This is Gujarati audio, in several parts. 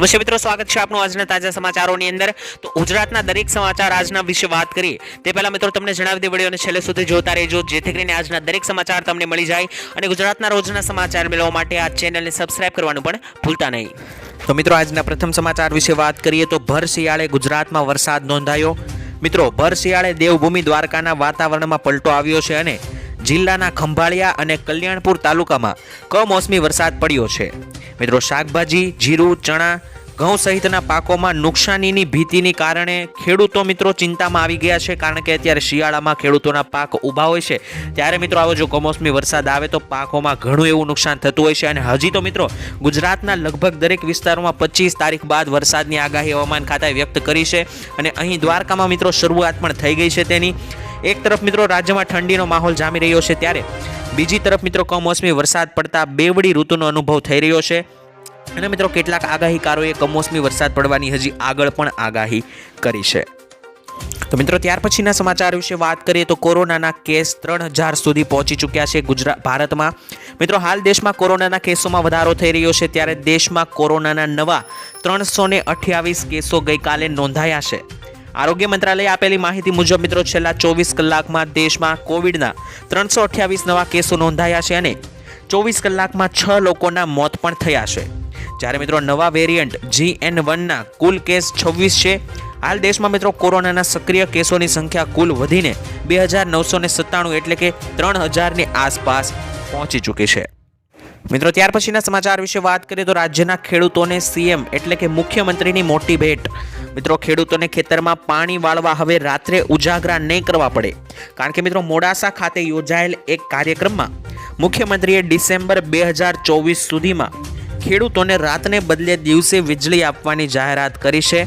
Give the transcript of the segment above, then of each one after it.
નમસ્તે મિત્રો સ્વાગત છે આપનું આજના તાજા સમાચારોની અંદર. તો ગુજરાતના દરેક સમાચાર આજના વિશે વાત કરીએ. તે પહેલાં મિત્રો તમને જણાવી દે વિડીયોને છેલ્લે સુધી જોતા રહેજો, જેથી કરીને આજના દરેક સમાચાર તમને મળી જાય અને ગુજરાતના રોજના સમાચાર મેળવવા માટે આ ચેનલને સબસ્ક્રાઇબ કરવાનું પણ ભૂલતા નહીં. તો મિત્રો આજના પ્રથમ સમાચાર વિશે વાત કરીએ તો ભર શિયાળે ગુજરાતમાં વરસાદ નોંધાયો. મિત્રો, ભર શિયાળે દેવભૂમિ દ્વારકાના વાતાવરણમાં પલટો આવ્યો છે અને જિલ્લાના ખંભાળિયા અને કલ્યાણપુર તાલુકામાં કમોસમી વરસાદ પડ્યો છે. મિત્રો, શાકભાજી, જીરું, ચણા, ઘઉં સહિતના પાકોમાં નુકસાનીની ભીતિની કારણે ખેડૂતો મિત્રો ચિંતામાં આવી ગયા છે, કારણ કે અત્યારે શિયાળામાં ખેડૂતોના પાક ઊભા હોય છે. ત્યારે મિત્રો, આવો જો કમોસમી વરસાદ આવે તો પાકોમાં ઘણું એવું નુકસાન થતું હોય છે અને હજી તો મિત્રો, ગુજરાતના લગભગ દરેક વિસ્તારોમાં પચીસ તારીખ બાદ વરસાદની આગાહી હવામાન ખાતાએ વ્યક્ત કરી છે અને અહીં દ્વારકામાં મિત્રો, શરૂઆત પણ થઈ ગઈ છે તેની. એક તરફ મિત્રો, રાજ્યમાં ઠંડીનો માહોલ જામી રહ્યો છે ત્યારે બીજી તરફ મિત્રો કમોસમી વરસાદ પડતા બેવડી ઋતુનો અનુભવ થઈ રહ્યો છે. અને મિત્રો કેટલાક આગાહીકારોએ કમોસમી વરસાદ પડવાની હજી આગળ પણ આગાહી કરી છે. તો મિત્રો ત્યાર પછીના સમાચાર વિશે વાત કરીએ તો કોરોનાના કેસ ત્રણ હજાર સુધી પહોંચી ચૂક્યા છે ગુજરાત ભારતમાં. મિત્રો હાલ દેશમાં કોરોનાના કેસોમાં વધારો થઈ રહ્યો છે ત્યારે દેશમાં કોરોનાના નવા ત્રણસો અઠ્યાવીસ કેસો ગઈકાલે નોંધાયા છે. આરોગ્ય મંત્રાલયે આપેલી માહિતી મુજબ મિત્રો છેલ્લા ચોવીસ કલાકમાં દેશમાં કોવિડના ત્રણસો અઠ્યાવીસ નવા કેસો નોંધાયા છે અને ચોવીસ કલાકમાં છ લોકોના મોત પણ થયા છે. જ્યારે મિત્રો નવા વેરિયન્ટ જી એન વનના કુલ કેસ છવ્વીસ છે, હાલ દેશમાં મિત્રો કોરોનાના સક્રિય કેસોની સંખ્યા કુલ વધીને બે હજાર નવસો સત્તાણું એટલે કે ત્રણ હજારની આસપાસ પહોંચી ચૂકી છે. મિત્રો, ત્યાર પછીના સમાચાર વિશે વાત કરીએ તો રાજ્યના ખેડૂતોને સીએમ એટલે કે મુખ્યમંત્રીની મોટી ભેટ. મિત્રો, ખેડૂતોને ખેતરમાં પાણી વાળવા હવે રાત્રે ઉજાગરા નહીં કરવા પડે. કારણ કે મિત્રો, મોડાસા ખાતે યોજાયેલ એક કાર્યક્રમમાં મુખ્યમંત્રીએ ડિસેમ્બર બે હજાર ચોવીસ સુધીમાં ખેડૂતોને રાતને બદલે દિવસે વીજળી આપવાની જાહેરાત કરી છે.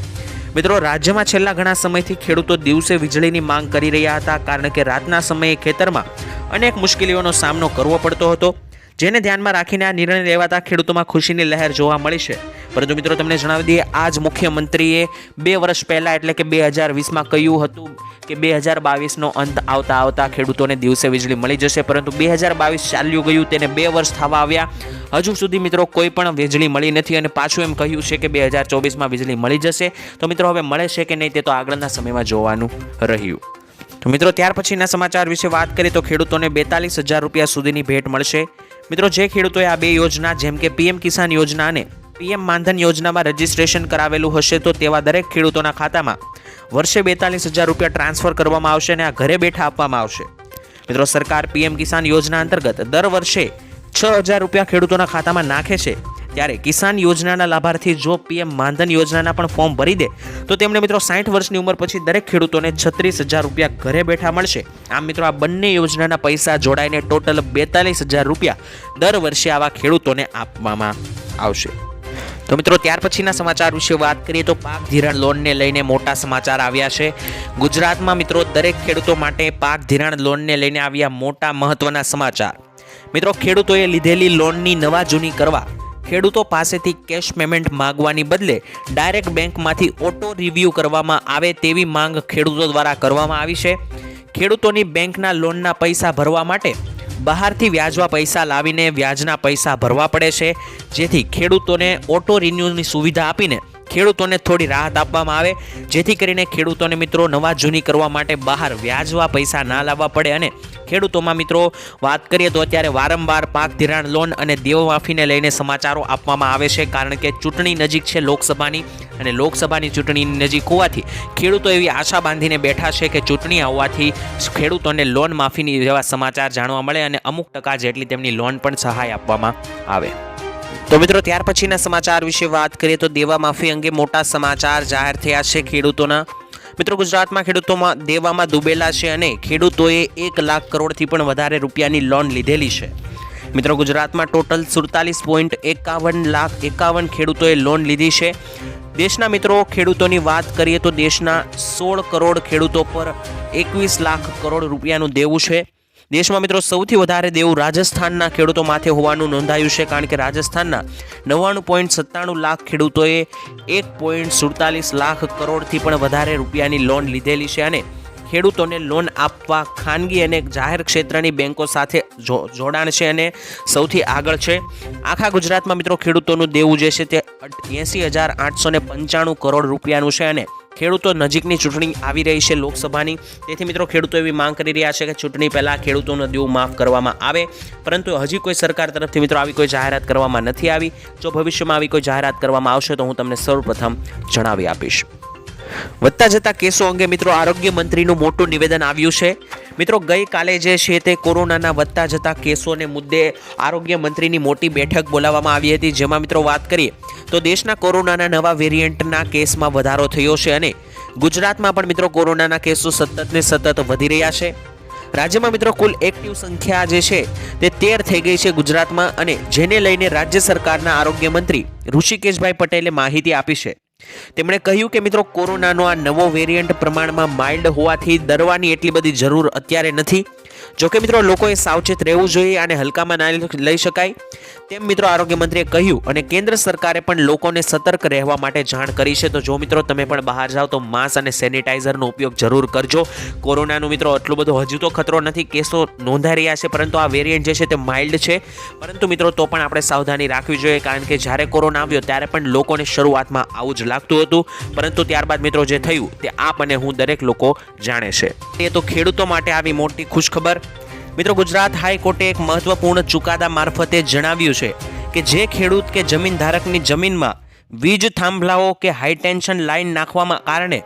મિત્રો, રાજ્યમાં છેલ્લા ઘણા સમયથી ખેડૂતો દિવસે વીજળીની માંગ કરી રહ્યા હતા, કારણ કે રાતના સમયે ખેતરમાં અનેક મુશ્કેલીઓનો સામનો કરવો પડતો હતો. જેને ધ્યાનમાં રાખીને આ નિર્ણય લેવાતા ખેડૂતોમાં ખુશીની લહેર જોવા મળી છે. પરંતુ મિત્રો, તમને જણાવી દઈએ આ જ મુખ્યમંત્રીએ બે વર્ષ પહેલાં, એટલે કે બે હજાર વીસમાં કહ્યું હતું કે બે હજાર બાવીસનો અંત આવતા આવતા ખેડૂતોને દિવસે વીજળી મળી જશે. પરંતુ બે હજાર બાવીસ ચાલ્યું ગયું, તેને બે વર્ષ થવા આવ્યા. હજુ સુધી મિત્રો, કોઈ પણ વીજળી મળી નથી અને પાછું એમ કહ્યું છે કે બે હજાર ચોવીસમાં વીજળી મળી જશે. તો મિત્રો, હવે મળે છે કે નહીં તે તો આગળના સમયમાં જોવાનું રહ્યું. તો મિત્રો, ત્યાર પછીના સમાચાર વિશે વાત કરીએ તો ખેડૂતોને બેતાલીસ હજાર રૂપિયા સુધીની ભેટ મળશે. મિત્રો, જે ખેડૂતોએ આ બે યોજના, જેમ કે પીએમ કિસાન યોજના અને પીએમ માનધન યોજનામાં રજીસ્ટ્રેશન કરાવેલું હશે, તો તેવા દરેક ખેડૂતોના ખાતામાં વર્ષે બેતાલીસ હજાર રૂપિયા ટ્રાન્સફર કરવામાં આવશે અને આ ઘરે બેઠા આપવામાં આવશે. મિત્રો, સરકાર પીએમ કિસાન યોજના અંતર્ગત દર વર્ષે છ હજાર રૂપિયા ખેડૂતોના ખાતામાં નાખે છે. ત્યારે કિસાન યોજનાના લાભાર્થી જો પીએમ માનધન યોજનાના પણ ફોર્મ ભરી દે, તો તેમને મિત્રો સાઠ વર્ષની ઉંમર પછી દરેક ખેડૂતોને છત્રીસ હજાર રૂપિયા ઘરે બેઠા મળશે. આમ મિત્રો આ બંને યોજનાના પૈસા જોડાઈને ટોટલ બેતાલીસ હજાર રૂપિયા દર વર્ષે આવા ખેડૂતોને આપવામાં આવશે. તો મિત્રો ત્યાર પછીના સમાચાર વિશે વાત કરીએ તો પાક ધિરાણ લોનને લઈને મોટા સમાચાર આવ્યા છે. ગુજરાતમાં મિત્રો દરેક ખેડૂતો માટે પાક ધિરાણ લોનને લઈને આવ્યા મોટા મહત્વના સમાચાર. મિત્રો ખેડૂતોએ લીધેલી લોનની નવા જૂની કરવા ખેડૂતો પાસેથી કેશ પેમેન્ટ માગવાની બદલે ડાયરેક્ટ બેંકમાંથી ઓટો રિવ્યૂ કરવામાં આવે તેવી માંગ ખેડૂતો દ્વારા કરવામાં આવી છે. ખેડૂતોની બેંકના લોનના પૈસા ભરવા માટે બહારથી વ્યાજવા પૈસા લાવીને વ્યાજના પૈસા ભરવા પડે છે. જેથી ખેડૂતોને ઓટો રિન્યુની સુવિધા આપીને ખેડૂતોને થોડી રાહત આપવામાં આવે. જેથી કરીને ખેડૂતોને મિત્રો નવા જૂની કરવા માટે બહાર વ્યાજવા પૈસા ના લાવવા પડે અને ખેડૂતોમાં મિત્રો, વાત કરીએ તો અત્યારે વારંવાર પાક ધિરાણ લોન અને દેવમાફીને લઈને સમાચારો આપવામાં આવે છે. કારણ કે ચૂંટણી નજીક છે લોકસભાની અને લોકસભાની ચૂંટણીની નજીક હોવાથી ખેડૂતો એવી આશા બાંધીને બેઠા છે કે ચૂંટણી આવવાથી ખેડૂતોને લોન માફીની જેવા સમાચાર જાણવા મળે અને અમુક ટકા જેટલી તેમની લોન પણ સહાય આપવામાં આવે. તો મિત્રો, ત્યાર પછીના સમાચાર વિશે વાત કરીએ તો દેવા માફી અંગે મોટા સમાચાર જાહેર થયા છે ખેડૂતોના. મિત્રો ગુજરાતમાં ખેડૂતોમાં દેવામાં ડૂબેલા છે અને ખેડૂતોએ એક લાખ કરોડથી પણ વધારે રૂપિયાની લોન લીધેલી છે. મિત્રો ગુજરાતમાં ટોટલ સુડતાલીસ પોઈન્ટ એકાવન લાખ એકાવન ખેડૂતોએ લોન લીધી છે. દેશના મિત્રો, ખેડૂતોની વાત કરીએ તો દેશના સોળ કરોડ ખેડૂતો પર એકવીસ લાખ કરોડ રૂપિયાનું દેવું છે. દેશમાં મિત્રો સૌથી વધારે દેવું રાજસ્થાનના ખેડૂતો માથે હોવાનું નોંધાયું છે કારણ કે રાજસ્થાનના નવ્વાણું પોઈન્ટ સત્તાણું લાખ ખેડૂતોએ એક પોઈન્ટ સુડતાલીસ લાખ કરોડથી પણ વધારે રૂપિયાની લોન લીધેલી છે અને ખેડૂતોને લોન આપવા ખાનગી અને જાહેર ક્ષેત્રની બેન્કો સાથે જોડાણ છે અને સૌથી આગળ છે. આખા ગુજરાતમાં મિત્રો ખેડૂતોનું દેવું જે છે તે એંસી હજાર આઠસો પંચાણું કરોડ રૂપિયાનું છે અને ખેડૂતો નજીકની ચૂંટણી આવી રહી છે લોકસભાની. તેથી મિત્રો, ખેડૂતો એવી માંગ કરી રહ્યા છે કે ચૂંટણી પહેલાં ખેડૂતોનું દેવું માફ કરવામાં આવે. પરંતુ હજી કોઈ સરકાર તરફથી મિત્રો આવી કોઈ જાહેરાત કરવામાં નથી આવી. જો ભવિષ્યમાં આવી કોઈ જાહેરાત કરવામાં આવશે તો હું તમને સૌપ્રથમ જણાવી આપીશ. વધતા જતા કેસો અંગે મિત્રો આરોગ્ય મંત્રીનું મોટું નિવેદન આવ્યું છે. મિત્રો, ગઈકાલે જે છે તે કોરોનાના વધતા જતા કેસોને મુદ્દે આરોગ્ય મંત્રીની મોટી બેઠક બોલાવવામાં આવી હતી. જેમાં મિત્રો વાત કરીએ તો દેશના કોરોનાના નવા વેરિયન્ટના કેસમાં વધારો થયો છે અને ગુજરાતમાં પણ મિત્રો કોરોનાના કેસો સતત ને સતત વધી રહ્યા છે. રાજ્યમાં મિત્રો કુલ એક્ટિવ સંખ્યા જે છે તે તેર થઈ ગઈ છે ગુજરાતમાં અને જેને લઈને રાજ્ય સરકારના આરોગ્ય મંત્રી ઋષિકેશભાઈ પટેલે માહિતી આપી છે. તેમણે કહ્યું કે મિત્રો, કોરોનાનો આ નવો વેરિયન્ટ પ્રમાણમાં માઇલ્ડ હોવાથી ડરવાની એટલી બધી જરૂર અત્યારે નથી. જોકે મિત્રો, લોકોએ સાવચેત રહેવું જોઈએ અને હલકામાં ના લઈ શકાય. તેમ મિત્રો, આરોગ્ય મંત્રીએ કહ્યું અને કેન્દ્ર સરકારે પણ લોકોને સતર્ક રહેવા માટે જાણ કરી છે. તો જો મિત્રો, તમે પણ બહાર જાઓ તો માસ્ક અને સેનિટાઈઝરનો ઉપયોગ જરૂર કરજો. કોરોનાનું મિત્રો એટલું બધું હજુ તો ખતરો નથી. કેસો નોંધાઈ રહ્યા છે, પરંતુ આ વેરિયન્ટ જે છે તે માઇલ્ડ છે. પરંતુ મિત્રો, તો પણ આપણે સાવધાની રાખવી જોઈએ, કારણ કે જ્યારે કોરોના આવ્યો, ત્યારે પણ લોકોને શરૂઆતમાં આવું જ લાગતું હતું. પરંતુ ત્યારબાદ મિત્રો, જે થયું, તે આપ અને હું દરેક લોકો જાણે છે. એ તો ખેડૂતો માટે આવી મોટી ખુશખબર. મિત્રો, ગુજરાત હાઈકોર્ટે એક મહત્વપૂર્ણ ચુકાદા મારફતે જણાવ્યું છે કે જે ખેડૂત કે જમીન ધારકની જમીનમાં વીજ થાંભલાઓ કે હાઈટેન્શન લાઇન નાખવામાં કારણે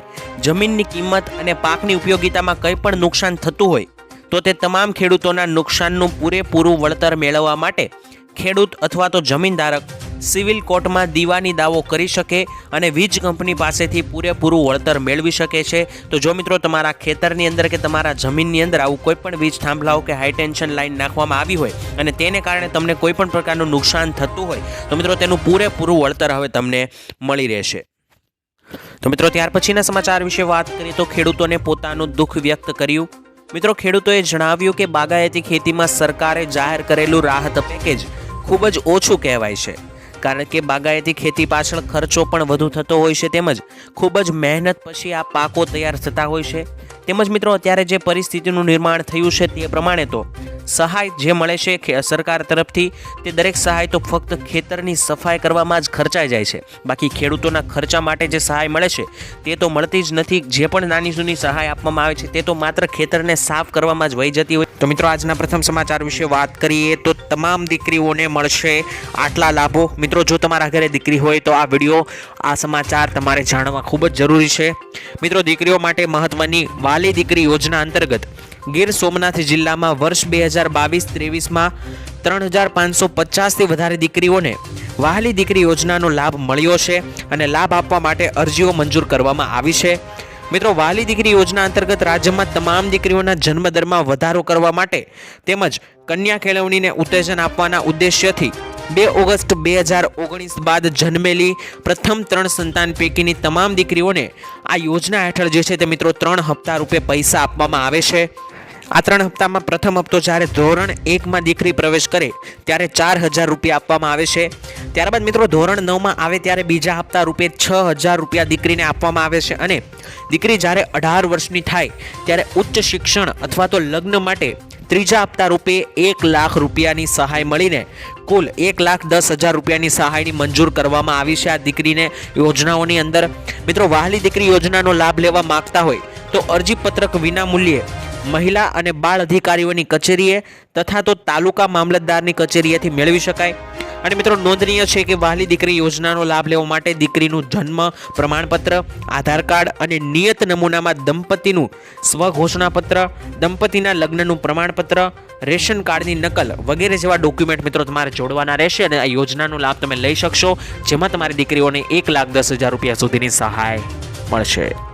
જમીનની કિંમત અને પાકની ઉપયોગિતામાં કંઈ પણ નુકસાન થતું હોય, તો તે તમામ ખેડૂતોના નુકસાનનું પૂરેપૂરું વળતર મેળવવા માટે ખેડૂત અથવા તો જમીનધારક સિવિલ કોર્ટમાં દીવાની દાવો કરી શકે અને વીજ કંપની પાસેથી પૂરેપૂરું વળતર મેળવી શકે છે. તો જો મિત્રો તમારા ખેતરની અંદર કે તમારા જમીનની અંદર આવું કોઈપણ વીજ થાંભલાઓ કે હાઈ ટેન્શન લાઇન નાખવામાં આવી હોય અને તેને કારણે તમને કોઈપણ પ્રકારનું નુકસાન થતું હોય, તો મિત્રો તેનું પૂરેપૂરું વળતર હવે તમને મળી રહેશે. તો મિત્રો ત્યાર પછીના સમાચાર વિશે વાત કરીએ તો ખેડૂતોને પોતાનું દુઃખ વ્યક્ત કર્યું. મિત્રો ખેડૂતોએ જણાવ્યું કે બાગાયતી ખેતીમાં સરકારે જાહેર કરેલું રાહત પેકેજ ખૂબ જ ઓછું કહેવાય છે. કારણ કે બાગાયતી ખેતી પાછળ ખર્ચો પણ વધુ થતો હોય છે તેમજ ખૂબ જ મહેનત પછી આ પાકો તૈયાર થતા હોય છે. તેમજ મિત્રો, અત્યારે જે પરિસ્થિતિનું નિર્માણ થયું છે તે પ્રમાણે તો સહાય જે મળે છે સરકાર તરફથી, તે દરેક સહાય તો ફક્ત ખેતરની સફાઈ કરવામાં જ ખર્ચાઈ જાય છે. બાકી ખેડૂતોના ખર્ચા માટે જે સહાય મળે છે, તે તો મળતી જ નથી. જે પણ નાની જૂની સહાય આપવામાં આવે છે, તે તો માત્ર ખેતરને સાફ કરવામાં જ વહી જતી હોય. તો મિત્રો, આજના પ્રથમ સમાચાર વિશે વાત કરીએ તો તમામ દીકરીઓને મળશે આટલા લાભો. મિત્રો, જો તમારા ઘરે દીકરી હોય તો આ વીડિયો, આ સમાચાર તમારે જાણવા ખૂબ જ જરૂરી છે. મિત્રો, દીકરીઓ માટે મહત્વની વાલી દીકરી યોજના અંતર્ગત ગીર સોમનાથ જિલ્લામાં વર્ષ બે હજાર બાવીસ ત્રેવીસમાં ત્રણ હજાર પાંચસો પચાસથી વધારે દીકરીઓને વહાલી દીકરી યોજનાનો લાભ મળ્યો છે અને લાભ આપવા માટે અરજીઓ મંજૂર કરવામાં આવી છે. મિત્રો, વાહલી દીકરી યોજના અંતર્ગત રાજ્યમાં તમામ દીકરીઓના જન્મદરમાં વધારો કરવા માટે તેમજ કન્યા કેળવણીને ઉત્તેજન આપવાના ઉદ્દેશ્યથી બે ઓગસ્ટ બે હજાર ઓગણીસ બાદ જન્મેલી પ્રથમ ત્રણ સંતાન પૈકીની તમામ દીકરીઓને આ યોજના હેઠળ જે છે તે મિત્રો ત્રણ હપ્તા રૂપે પૈસા આપવામાં આવે છે. આ ત્રણ હપ્તામાં પ્રથમ હપ્તો જ્યારે ધોરણ એકમાં દીકરી પ્રવેશ કરે, ત્યારે ચાર હજાર રૂપિયા આપવામાં આવે છે. ત્યારબાદ મિત્રો, ધોરણ નવમાં આવે ત્યારે બીજા હપ્તા રૂપે છ હજાર રૂપિયા દીકરીને આપવામાં આવે છે અને દીકરી જ્યારે અઢાર વર્ષની થાય, ત્યારે ઉચ્ચ શિક્ષણ અથવા તો લગ્ન માટે ત્રીજા હપ્તા રૂપે એક લાખ રૂપિયાની સહાય મળીને કુલ એક લાખ દસ હજાર રૂપિયાની સહાયની મંજૂર કરવામાં આવી છે આ દીકરીને યોજનાઓની અંદર. મિત્રો, વહાલી દીકરી યોજનાનો લાભ લેવા માગતા હોય, તો અરજીપત્રક વિના મૂલ્યે મહિલા અને બાળ અધિકારીઓની કચેરીએ તથા તો તાલુકા મામલતદારની કચેરીએથી મેળવી શકાય. અને મિત્રો, નોંધનીય છે કે વહાલી દીકરી યોજનાનો લાભ લેવા માટે દીકરીનું જન્મ પ્રમાણપત્ર, આધાર કાર્ડ અને નિયત નમૂનામાં દંપતીનું સ્વઘોષણાપત્ર, દંપતીના લગ્નનું પ્રમાણપત્ર, રેશન કાર્ડની નકલ વગેરે જેવા ડોક્યુમેન્ટ મિત્રો તમારે જોડવાના રહેશે અને આ યોજનાનો લાભ તમે લઈ શકશો, જેમાં તમારી દીકરીઓને એક લાખ દસ હજાર રૂપિયા સુધીની સહાય મળશે.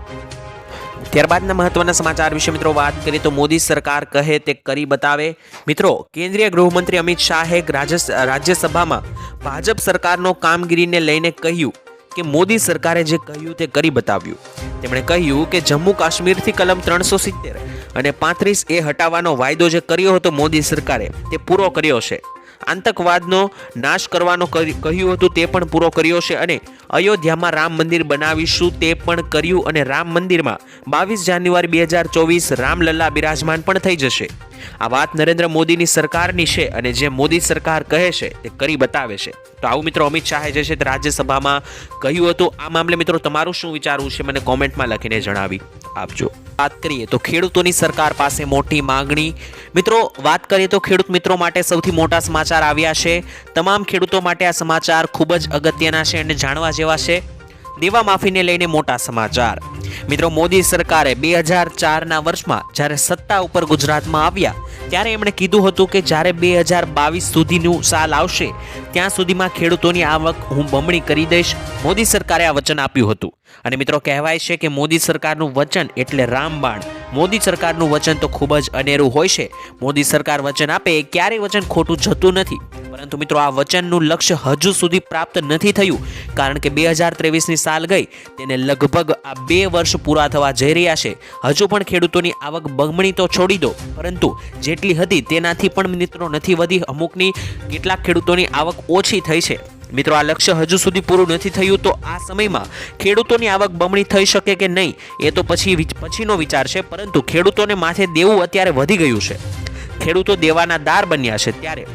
ત્યારબાદના મહત્વના સમાચાર વિશે મિત્રો વાત કરીએ તો મોદી સરકાર કહે તે કરી બતાવે. મિત્રો, કેન્દ્રીય ગૃહમંત્રી અમિત શાહે રાજ્ય રાજ્યસભામાં ભાજપ સરકારનો કામગીરીને લઈને કહ્યું કે મોદી સરકારે જે કહ્યું તે કરી બતાવ્યું. તેમણે કહ્યું કે જમ્મુ કાશ્મીરથી કલમ ત્રણસો સિત્તેર અને પાંત્રીસ એ હટાવવાનો વાયદો જે કર્યો હતો મોદી સરકારે તે પૂરો કર્યો છે. આતંકવાદનો નાશ કરવાનો કરી- કહ્યું હતું તે પણ પૂરો કર્યો છે અને અયોધ્યામાં રામ મંદિર બનાવીશું તે પણ કર્યું અને રામ મંદિરમાં બાવીસ જાન્યુઆરી બે હજાર ચોવીસ રામલલ્લા બિરાજમાન પણ થઈ જશે. આ વાત નરેન્દ્ર મોદીની સરકારની છે અને જે મોદી સરકાર કહે છે તે કરી બતાવે છે. તો આવું મિત્રો અમિત શાહે જે છે તે રાજ્યસભામાં કહ્યું હતું. આ મામલે મિત્રો તમારું શું વિચારવું છે? મને કોમેન્ટમાં લખીને જણાવી આપજો. વાત કરીએ તો ખેડૂતોની સરકાર પાસે મોટી માંગણી. મિત્રો, વાત કરીએ તો ખેડૂત મિત્રો માટે સૌથી મોટા સમાચાર આવ્યા છે. તમામ ખેડૂતો માટે આ સમાચાર ખૂબ જ અગત્યના છે અને જાણવા જેવા છે. દેવા માફીને લઈને મોટા સમાચાર. મિત્રો, મોદી સરકારે બે હજાર ચારના વર્ષમાં જ્યારે સત્તા ઉપર ગુજરાતમાં આવ્યા, ત્યારે એમણે કીધું હતું કે જ્યારે બે હજાર બાવીસ સુધીનું સાલ આવશે, ત્યાં સુધીમાં ખેડૂતોની આવક હું બમણી કરી દઈશ. મોદી સરકારે આ વચન આપ્યું હતું. અને મિત્રો, કહેવાય છે કે મોદી સરકારનું વચન એટલે રામબાણ. મોદી સરકારનું વચન તો ખૂબ જ અનેરું હોય છે. મોદી સરકાર વચન આપે એ ક્યારેય વચન ખોટું જતું નથી. પરંતુ મિત્રો, આ વચનનું લક્ષ્ય હજુ સુધી પ્રાપ્ત નથી થયું. કારણ કે બે હજાર ત્રેવીસની સાલ ગઈ. તેને લગભગ આ બે વર્ષ પૂરા થવા જઈ રહ્યા છે. હજુ પણ ખેડૂતોની આવક બમણી તો છોડી દો. પરંતુ જેટલી હતી તેનાથી પણ મિત્રો નથી વધી અમુકની. કેટલાક ખેડૂતોની આવક ઓછી થઈ છે. મિત્રો, આ લક્ષ્ય હજુ સુધી પૂરું નથી થયું, તો આ સમયમાં ખેડૂતોની આવક બમણી થઈ શકે કે નહીં, એ તો પછી પછીનો વિચાર છે, પરંતુ ખેડૂતોને માથે દેવું અત્યારે વધી ગયું છે. ખેડૂતો દેવાના દાર બન્યા છે ત્યારે.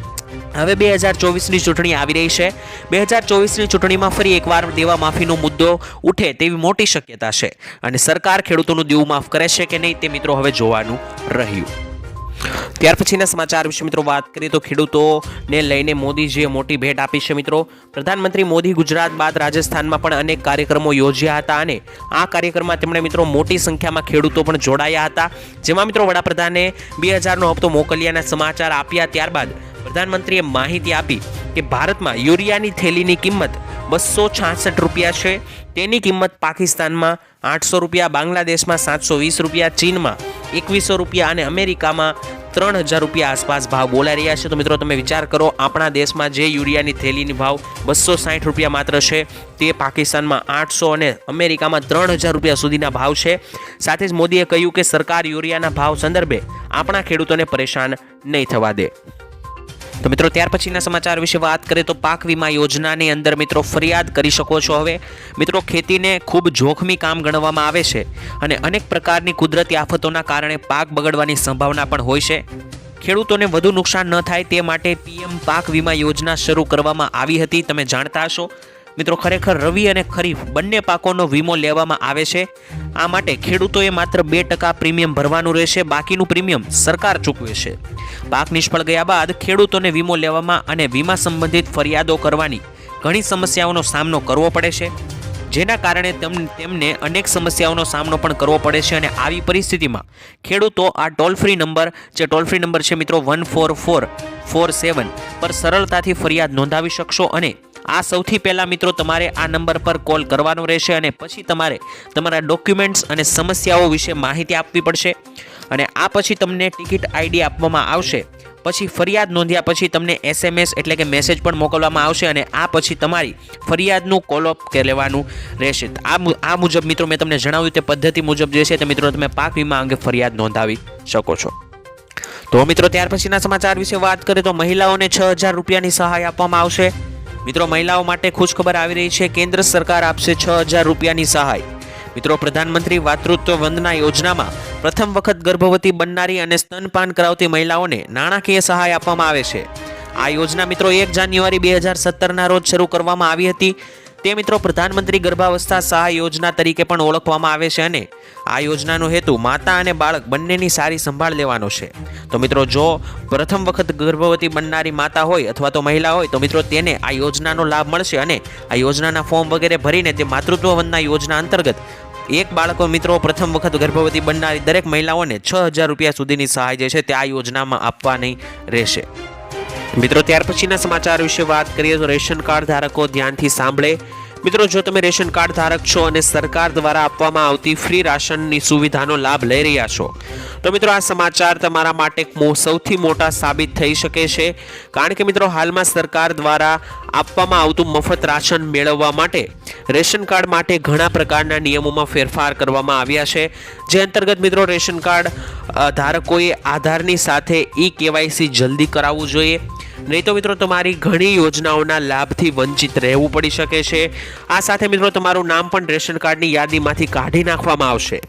હવે બે હજાર ચોવીસની ચૂંટણી આવી રહી છે. બે હજાર ચોવીસની ચૂંટણીમાં ફરી એકવાર દેવા માફીનો મુદ્દો ઉઠે તેવી મોટી શક્યતા છે. અને સરકાર ખેડૂતોનું દેવું માફ કરે છે કે નહીં, તે મિત્રો હવે જોવાનું રહ્યું. ત્યાર પછીના સમાચાર વિશે મિત્રો વાત કરીએ તો ખેડૂતોને લઈને મોદીજીએ મોટી ભેટ આપી છે મિત્રો. પ્રધાનમંત્રી મોદી ગુજરાત બાદ રાજસ્થાનમાં પણ અનેક કાર્યક્રમો યોજ્યા હતા અને આ કાર્યક્રમમાં તેમણે મિત્રો મોટી સંખ્યામાં ખેડૂતો પણ જોડાયા હતા. જેમાં મિત્રો વડાપ્રધાને બે હજારનો હપ્તો મોકલ્યાના સમાચાર આપ્યા ત્યારબાદ પ્રધાનમંત્રીએ માહિતી આપી કે ભારતમાં યુરિયાની થેલીની કિંમત બસો છાસઠ રૂપિયા છે. તેની કિંમત પાકિસ્તાનમાં આઠસો રૂપિયા બાંગ્લાદેશમાં, સાતસો વીસ રૂપિયા ચીનમાં, એકવીસો રૂપિયા અને અમેરિકામાં ત્રણ હજાર રૂપિયા આસપાસ ભાવ બોલાઈ રહ્યા છે. તો મિત્રો, તમે વિચાર કરો, આપણા દેશમાં જે યુરિયાની થેલીની ભાવ બસો સાઠ રૂપિયા માત્ર છે, તે પાકિસ્તાનમાં આઠસો અને અમેરિકામાં ત્રણ હજાર રૂપિયા સુધીના ભાવ છે. સાથે જ મોદીએ કહ્યું કે સરકાર યુરિયાના ભાવ સંદર્ભે આપણા ખેડૂતોને પરેશાન નહીં થવા દે. તો મિત્રો, ત્યાર પછીના સમાચાર વિશે વાત કરીએ તો પાક વીમા યોજનાની અંદર મિત્રો ફરિયાદ કરી શકો છો હવે. મિત્રો, ખેતીને ખૂબ જોખમી કામ ગણવામાં આવે છે અને અનેક પ્રકારની કુદરતી આફતોના કારણે પાક બગડવાની સંભાવના પણ હોય છે. ખેડૂતોને વધુ નુકસાન ન થાય તે માટે પીએમ પાક વીમા યોજના શરૂ કરવામાં આવી હતી. તમે જાણતા હશો. મિત્રો, ખરેખર રવિ અને ખરીફ બંને પાકોનો વીમો લેવામાં આવે છે. આ માટે ખેડૂતોએ માત્ર બે ટકા પ્રીમિયમ ભરવાનું રહેશે, બાકીનું પ્રીમિયમ સરકાર ચૂકવે છે. પાક નિષ્ફળ ગયા બાદ ખેડૂતોને વીમો લેવામાં અને વીમા સંબંધિત ફરિયાદો કરવાની ઘણી સમસ્યાઓનો સામનો કરવો પડે છે. જેના કારણે તેમ- તેમને અનેક સમસ્યાઓનો સામનો પણ કરવો પડે છે અને આવી પરિસ્થિતિમાં ખેડૂતો આ ટોલ ફ્રી નંબર જે ટોલ ફ્રી નંબર છે મિત્રો one four four four seven પર સરળતાથી ફરિયાદ નોંધાવી શકશો અને આ સૌથી પહેલાં મિત્રો તમારે આ નંબર પર કોલ કરવાનો રહેશે અને પછી તમારે તમારા ડોક્યુમેન્ટ્સ અને સમસ્યાઓ વિશે માહિતી આપવી પડશે. અને આ પછી તમને ટિકિટ આઈડી આપવામાં આવશે. પછી ફરિયાદ નોંધ્યા પછી તમને એસએમએસ એટલે કે મેસેજ પણ મોકલવામાં આવશે અને આ પછી તમારી ફરિયાદનું કોલઅપ લેવાનું રહેશે. આ આ મુજબ મિત્રો મેં તમને જણાવ્યું તે પદ્ધતિ મુજબ જે છે તે મિત્રો તમે પાક વીમા અંગે ફરિયાદ નોંધાવી શકો છો. તો મિત્રો ત્યાર પછીના સમાચાર વિશે વાત કરીએ તો મહિલાઓને છ હજાર રૂપિયાની સહાય આપવામાં આવશે. મિત્રો, મહિલાઓ માટે ખુશખબર આવી રહી છે. કેન્દ્ર સરકાર આપશે છ હજાર રૂપિયાની સહાય. મિત્રો, પ્રધાનમંત્રી માતૃત્વ વંદના યોજનામાં પ્રથમ વખત ગર્ભવતી બનનારી અને સ્તનપાન કરાવતી મહિલાઓને નાણાકીય સહાય આપવામાં આવે છે. આ યોજના મિત્રો, એક જાન્યુઆરી બે હજાર સત્તરના રોજ શરૂ કરવામાં આવી હતી. તે મિત્રો પ્રધાનમંત્રી ગર્ભાવસ્થા સહાય યોજના તરીકે પણ ઓળખવામાં આવે છે અને આ યોજનાનો હેતુ માતા અને બાળક બંનેની સારી સંભાળ લેવાનો છે. તો મિત્રો જો પ્રથમ વખત ગર્ભવતી બનનારી માતા હોય અથવા તો મહિલા હોય, તો મિત્રો તેને આ યોજનાનો લાભ મળશે અને આ યોજનાના ફોર્મ વગેરે ભરીને તે માતૃત્વ વંદના યોજના અંતર્ગત એક બાળકો મિત્રો પ્રથમ વખત ગર્ભવતી બનનારી દરેક મહિલાઓને છ હજાર રૂપિયા સુધીની સહાય જે છે તે આ યોજનામાં આપવાની રહેશે. મિત્રો ત્યાર પછીના સમાચાર વિશે વાત કરીએ તો રેશન કાર્ડ ધારકો ધ્યાનથી સાંભળે. મિત્રો, જો તમે રેશન કાર્ડ ધારક છો અને સરકાર દ્વારા આપવામાં આવતી ફ્રી રાશનની સુવિધાનો લાભ લઈ રહ્યા છો, તો મિત્રો, આ સમાચાર તમારા માટે સૌથી મોટા સાબિત થઈ શકે છે. કારણ કે મિત્રો, હાલમાં સરકાર દ્વારા આપવામાં આવતું મફત રાશન મેળવવા માટે રેશન કાર્ડ માટે ઘણા પ્રકારના નિયમોમાં ફેરફાર કરવામાં આવ્યા છે. જે અંતર્ગત મિત્રો, રેશન કાર્ડ ધારકોએ આધારની સાથે ઈ કેવાયસી જલ્દી કરાવવું જોઈએ. નહીં તો મિત્રો, તમારી ઘણી યોજનાઓના લાભથી વંચિત રહેવું પડી શકે છે. આ સાથે મિત્રો તમારું નામ પણ રેશન કાર્ડની યાદીમાંથી કાઢી નાખવામાં આવશે.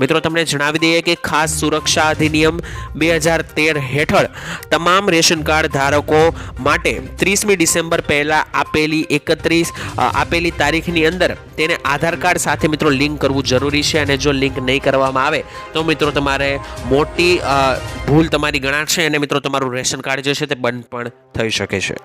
મિત્રો, તમને જણાવી દઈએ કે ખાસ સુરક્ષા અધિનિયમ બે હજાર તેર હેઠળ તમામ રેશન કાર્ડ ધારકો માટે ત્રીસમી ડિસેમ્બર પહેલાં આપેલી એકત્રીસ આપેલી તારીખની અંદર તેને આધાર કાર્ડ સાથે મિત્રો લિંક કરવું જરૂરી છે અને જો લિંક નહીં કરવામાં આવે તો મિત્રો તમારે મોટી ભૂલ તમારી ગણાશે અને મિત્રો તમારું રેશન કાર્ડ જે છે તે બંધ પણ થઈ શકે છે.